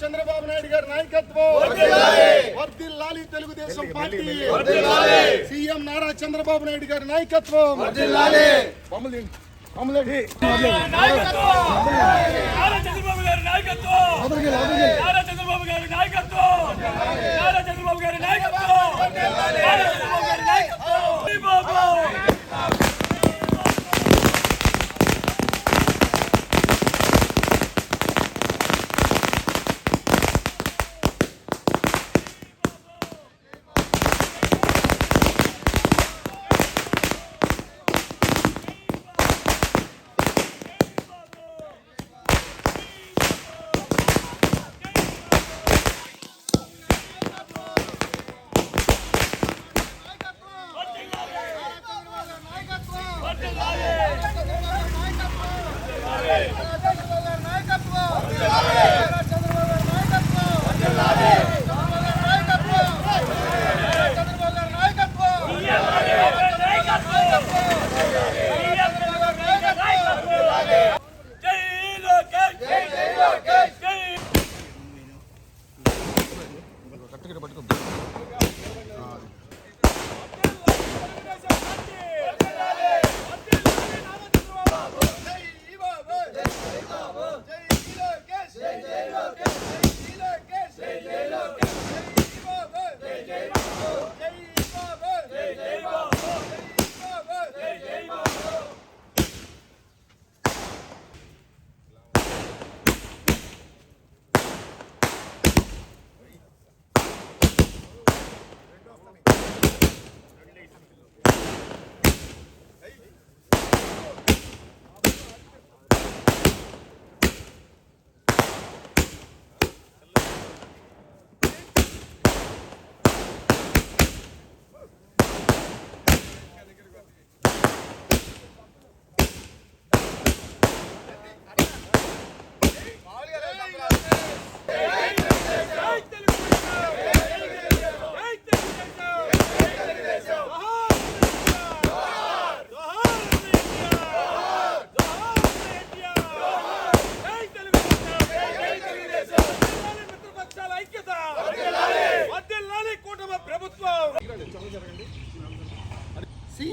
చంద్రబాబు నాయుడు గారి నాయకత్వం. వర్ధిల్లాలి తెలుగుదేశం పార్టీ. సీఎం నారా చంద్రబాబు నాయుడు గారి నాయకత్వం. నాయకత్వం నారా చంద్రబాబు గారి నాయకత్వం నారా చంద్రబాబు గారి నాయకత్వం నారా చంద్రబాబు గారి నాయకత్వం జై బాబు జై లోకేష్ జై జై లోకేష్ జై ప్రభుత్వం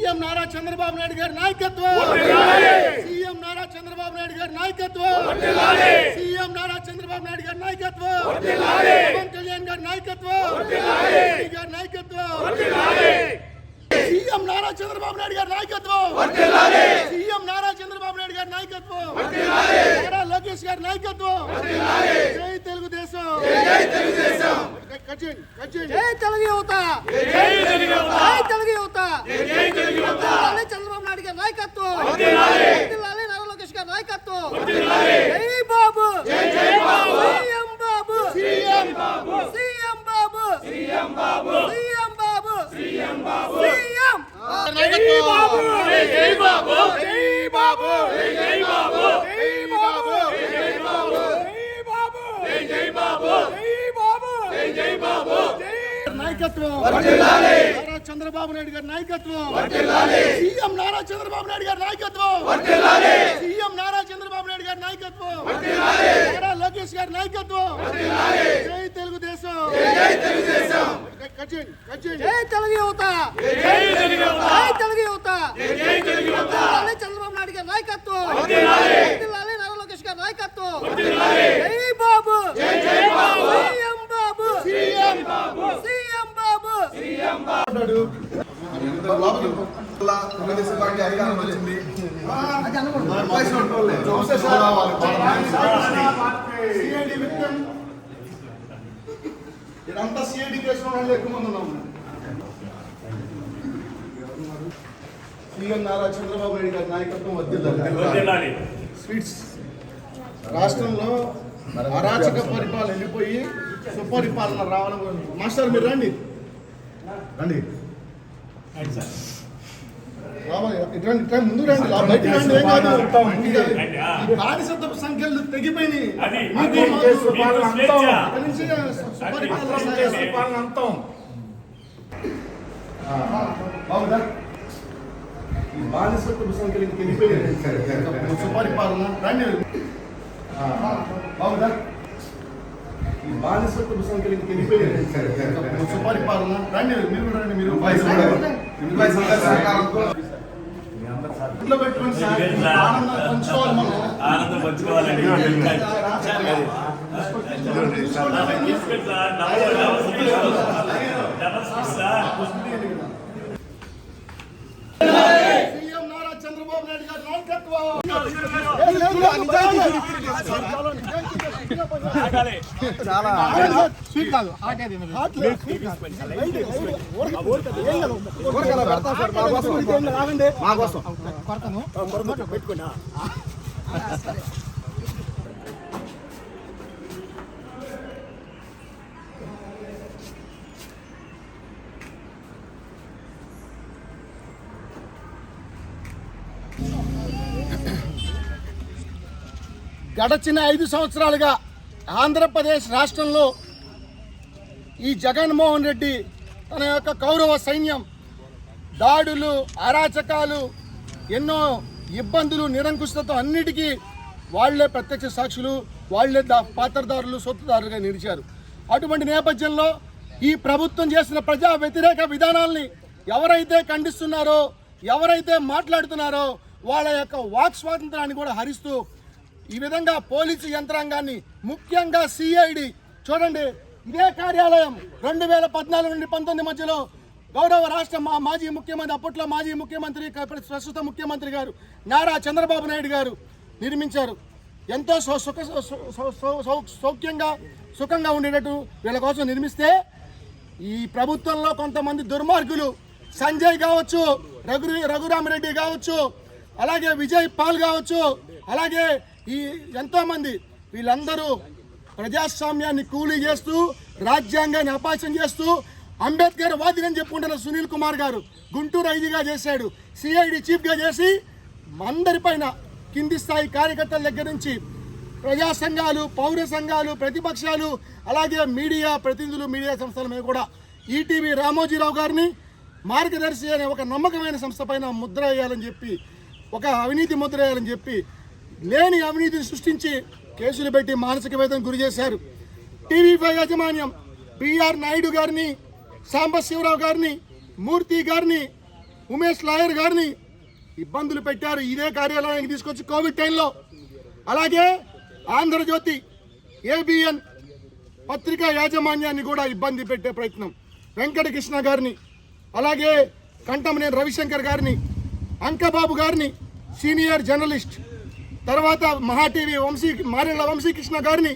సీఎం నారా చంద్రబాబు నాయుడు గారి నాయకత్వం సీఎం నారా చంద్రబాబు నాయుడు గారి నాయకత్వం సీఎం నారా చంద్రబాబు నాయుడు గారి నాయకత్వం పవన్ కళ్యాణ్ గారి నాయకత్వం మోడీ గారి నాయకత్వం సీఎం నారా చంద్రబాబు నాయుడు గారి నాయకత్వం సీఎం నారా చంద్రబాబు నాయుడు గారి నాయకత్వం నారా లోకేష్ గారి నాయకత్వం జై తెలుగుదేశం కట్ చేయండి, కట్ చేయండి. జై తెలుగు యువత జై తెలుగు యువత! జై తెలుగు యువత! చంద్రబాబు నాయుడు గారి నాయకత్వం! నారా లోకేష్ గారి నాయకత్వం! జై బాబు! జై Babu! CM Babu! CM CM Babu! CM Babu! CM Babu! CM Babu! CM! నాయకత్వం జై బాబు! జై బాబు! జై బాబు జై బాబు జై బాబు జై బాబు జై బాబు నాయకత్వం. నారా చంద్రబాబు నాయుడు గారి నాయకత్వం. సీఎం నారా చంద్రబాబు నాయుడు గారి నాయకత్వం. సీఎం నారా చంద్రబాబు నాయుడు గారి నాయకత్వం. నారా లోకేష్ గారి నాయకత్వం. జై తెలుగుదేశం. కట్ చేయండి, కట్ చేయండి. జై తెలుగు యువత. జై తెలుగు యువత! జై తెలుగు యువత. జై తెలుగు యువత! వర్ధిల్లాలి చంద్రబాబు నాయుడు గారి నాయకత్వం. నారా లోకేష్ గారి నాయకత్వం. జై బాబు జై Babu! CM Babu CM CM Babu Telugu Desam party అధికారం వచ్చింది ఇదంతా సిఐడి ఎక్కువ మంది ఉన్నాం సీఎం నారా చంద్రబాబు నాయుడు గారి నాయకత్వం వద్దిల్లాలి స్వీట్స్ రాష్ట్రంలో అరాచక పరిపాలన వెళ్ళిపోయి సుపరిపాలన రావడం మాస్టర్ మీరు రండి. రండి. రావాలి ఇటు రండి ఇట్లా ముందు రండి లా- బయటికి రండి ఏం కాదు రండి, ఆ. ఈ బానిసత్వ సంఖ్యలు తెగిపోయినాయి సుపరిపాలన. అంతం బాగుందా ఈ బానిసత్వ సంఖ్యలు తెగిపోయినాయి సుపరిపాలన రండి సుపరిపాలన రండి మీరు ఇంట్లో పెట్టుకుని సార్ ఆనందం పంచుకోవాలి మనం ఆనందం పంచుకోవాలండి సీఎం నారా చంద్రబాబు నాయుడు గారి నాయకత్వం స్వీట్ కాదు హాట్ ఏది హాట్ లేదు స్వీట్ కాదు మా కోసం కొడతాను పెట్టుకోండి గడచిన ఐదు సంవత్సరాలుగా ఆంధ్రప్రదేశ్ రాష్ట్రంలో ఈ జగన్మోహన్ రెడ్డి తన యొక్క కౌరవ సైన్యం దాడులు అరాచకాలు ఎన్నో ఇబ్బందులు నిరంకుశతో అన్నిటికీ వాళ్ళే ప్రత్యక్ష సాక్షులు వాళ్ళే దా పాత్రదారులు సొత్తుదారులుగా నిలిచారు. అటువంటి నేపథ్యంలో ఈ ప్రభుత్వం చేసిన ప్రజా వ్యతిరేక విధానాల్ని ఎవరైతే ఖండిస్తున్నారో ఎవరైతే మాట్లాడుతున్నారో వాళ్ళ యొక్క వాక్ స్వాతంత్రాన్ని కూడా హరిస్తూ ఈ విధంగా పోలీసు యంత్రాంగాన్ని ముఖ్యంగా సిఐడి చూడండి ఇదే కార్యాలయం. రెండు వేల పద్నాలుగు నుండి పంతొమ్మిది మధ్యలో గౌరవ రాష్ట్ర మా మాజీ ముఖ్యమంత్రి అప్పట్లో మాజీ ముఖ్యమంత్రి ప్రస్తుత ముఖ్యమంత్రి గారు నారా చంద్రబాబు నాయుడు గారు నిర్మించారు. ఎంతో సుఖ సౌ- సౌఖ్యంగా సుఖంగా ఉండేటట్టు వీళ్ళ కోసం నిర్మిస్తే ఈ ప్రభుత్వంలో కొంతమంది దుర్మార్గులు సంజయ్ కావచ్చు రఘు రఘురామరెడ్డి కావచ్చు అలాగే విజయ్ పాల్ కావచ్చు అలాగే ఈ ఎంతోమంది వీళ్ళందరూ ప్రజాస్వామ్యాన్ని కూలీ చేస్తూ రాజ్యాంగాన్ని అపాసం చేస్తూ అంబేద్కర్ వాదినని చెప్పుకుంటున్న సునీల్ కుమార్ గారు గుంటూరు ఐజీగా చేశాడు సిఐడి చీఫ్గా చేసి అందరిపైన కింది స్థాయి కార్యకర్తల దగ్గర నుంచి ప్రజా సంఘాలు పౌర సంఘాలు ప్రతిపక్షాలు అలాగే మీడియా ప్రతినిధులు మీడియా సంస్థల మీద కూడా ఈటీవీ రామోజీరావు గారిని మార్గదర్శి అనే ఒక నమ్మకమైన సంస్థ పైన ముద్ర వేయాలని చెప్పి ఒక అవినీతి ముద్ర వేయాలని చెప్పి లేని అవినీతిని సృష్టించి కేసులు పెట్టి మానసిక వేదన గురి చేశారు. టీవీ ఫైవ్ యాజమాన్యం బిఆర్ నాయుడు గారిని సాంబశివరావు గారిని మూర్తి గారిని ఉమేష్ లాయర్ గారిని ఇబ్బందులు పెట్టారు. ఇదే కార్యాలయానికి తీసుకొచ్చి కోవిడ్ టైంలో. అలాగే ఆంధ్రజ్యోతి ఏబిఎన్ పత్రికా యాజమాన్యాన్ని కూడా ఇబ్బంది పెట్టే ప్రయత్నం. వెంకటకృష్ణ గారిని అలాగే కంటమనేని రవిశంకర్ గారిని అంకబాబు గారిని సీనియర్ జర్నలిస్ట్ తర్వాత మహా టీవీ వంశీ మారెళ్ళ వంశీకృష్ణ గారిని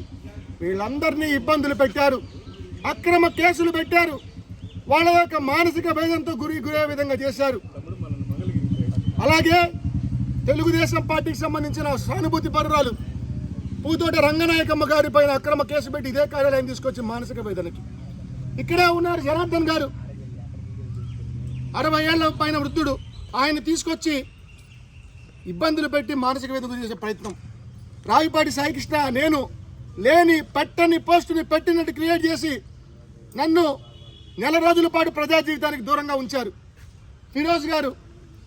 వీళ్ళందరినీ ఇబ్బందులు పెట్టారు. అక్రమ కేసులు పెట్టారు. వాళ్ళ యొక్క మానసిక భేదంతో గురి గురే విధంగా చేశారు. అలాగే తెలుగుదేశం పార్టీకి సంబంధించిన సానుభూతి పరురాలు పూతోట రంగనాయకమ్మ గారి పైన అక్రమ కేసు పెట్టి ఇదే కార్యాలయం తీసుకొచ్చి మానసిక వేదనకి. ఇక్కడే ఉన్నారు జనార్దన్ గారు. అరవై ఏళ్ళ పైన వృద్ధుడు. ఆయన తీసుకొచ్చి ఇబ్బందులు పెట్టి మానసిక వేదిక చేసే ప్రయత్నం. రావిపాటి సాయికృష్ణ నేను లేని పెట్టని పోస్టుని పెట్టినట్టు క్రియేట్ చేసి నన్ను నెల రోజుల పాటు ప్రజా జీవితానికి దూరంగా ఉంచారు. ఫిరోజ్ గారు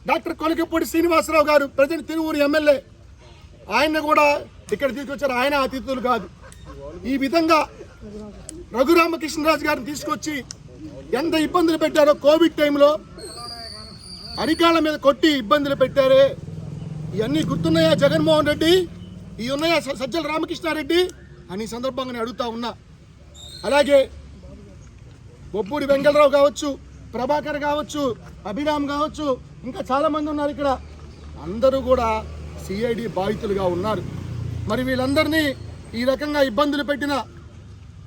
డాక్టర్ కొలికపూడి శ్రీనివాసరావు గారు ప్రజెంట్ తిరువూరు ఎమ్మెల్యే. ఆయన కూడా ఇక్కడ తీసుకొచ్చారు. ఆయన అతిథులు కాదు. ఈ విధంగా రఘురామకృష్ణరాజు గారిని తీసుకొచ్చి ఎంత ఇబ్బందులు పెట్టారో కోవిడ్ టైంలో అరికాళ్ళ మీద కొట్టి ఇబ్బందులు పెట్టారే. ఇవన్నీ గుర్తున్నాయా జగన్మోహన్ రెడ్డి? ఈ ఉన్నాయా సజ్జల రామకృష్ణారెడ్డి? అని సందర్భంగా నేను అడుగుతా ఉన్నా. అలాగే బొబ్బూడి వెంకటరావు కావచ్చు ప్రభాకర్ కావచ్చు అభిరామ్ కావచ్చు ఇంకా చాలామంది ఉన్నారు ఇక్కడ. అందరూ కూడా సిఐడి బాధితులుగా ఉన్నారు. మరి వీళ్ళందరినీ ఈ రకంగా ఇబ్బందులు పెట్టిన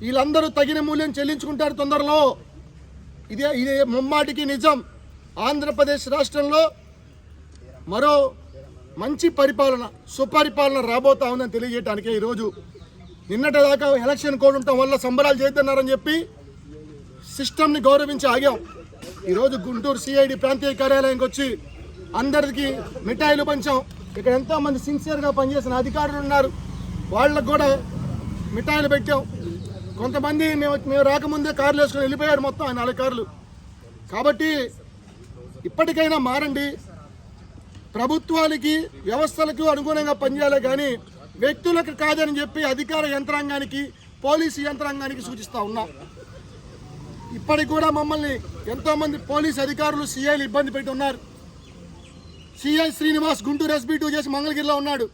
వీళ్ళందరూ తగిన మూల్యం చెల్లించుకుంటారు తొందరలో. ఇదే ఇదే ముమ్మాటికి నిజం. ఆంధ్రప్రదేశ్ రాష్ట్రంలో మరో మంచి పరిపాలన సుపరిపాలన రాబోతా ఉందని తెలియజేయడానికే ఈరోజు నిన్నటి దాకా ఎలక్షన్ కోడ్ ఉండటం వల్ల సంబరాలు చేస్తున్నారని చెప్పి సిస్టమ్ని గౌరవించి ఆగాం. ఈరోజు గుంటూరు సిఐడి ప్రాంతీయ కార్యాలయానికి వచ్చి అందరికీ మిఠాయిలు పంచాం. ఇక్కడ ఎంతోమంది సిన్సియర్గా పనిచేసిన అధికారులు ఉన్నారు. వాళ్ళకు కూడా మిఠాయిలు పెట్టాం. కొంతమంది మేము మేము రాకముందే కార్లు వేసుకొని వెళ్ళిపోయారు మొత్తం ఆయన నాలుగు కార్లు. కాబట్టి ఇప్పటికైనా మారండి. ప్రభుత్వాలకి వ్యవస్థలకు అనుగుణంగా పనిచేయాలి కానీ వ్యక్తులకు కాదని చెప్పి అధికార యంత్రాంగానికి పోలీసు యంత్రాంగానికి సూచిస్తా ఉన్నా. ఇప్పటికి కూడా మమ్మల్ని ఎంతోమంది పోలీస్ అధికారులు సీఐలు ఇబ్బంది పెట్టి ఉన్నారు CI Srinivas Guntur SB two చేసి మంగళగిరిలో ఉన్నాడు.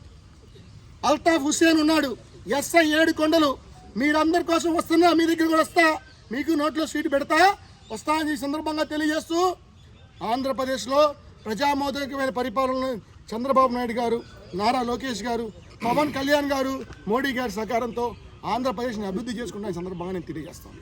అల్తాఫ్ హుస్సేన్ ఉన్నాడు. ఎస్ఐ ఏడు కొండలు. మీరందరి కోసం వస్తున్నా మీ దగ్గర కూడా వస్తా. మీకు నోట్లో సీటు పెడతా. వస్తా అని ఈ సందర్భంగా తెలియజేస్తూ ఆంధ్రప్రదేశ్లో ప్రజామోదకమైన పరిపాలన చంద్రబాబు నాయుడు గారు నారా లోకేష్ గారు పవన్ కళ్యాణ్ గారు మోడీ గారి సహకారంతో ఆంధ్రప్రదేశ్ని అభివృద్ధి చేసుకుంటున్న ఈ సందర్భంగా నేను తెలియజేస్తాను.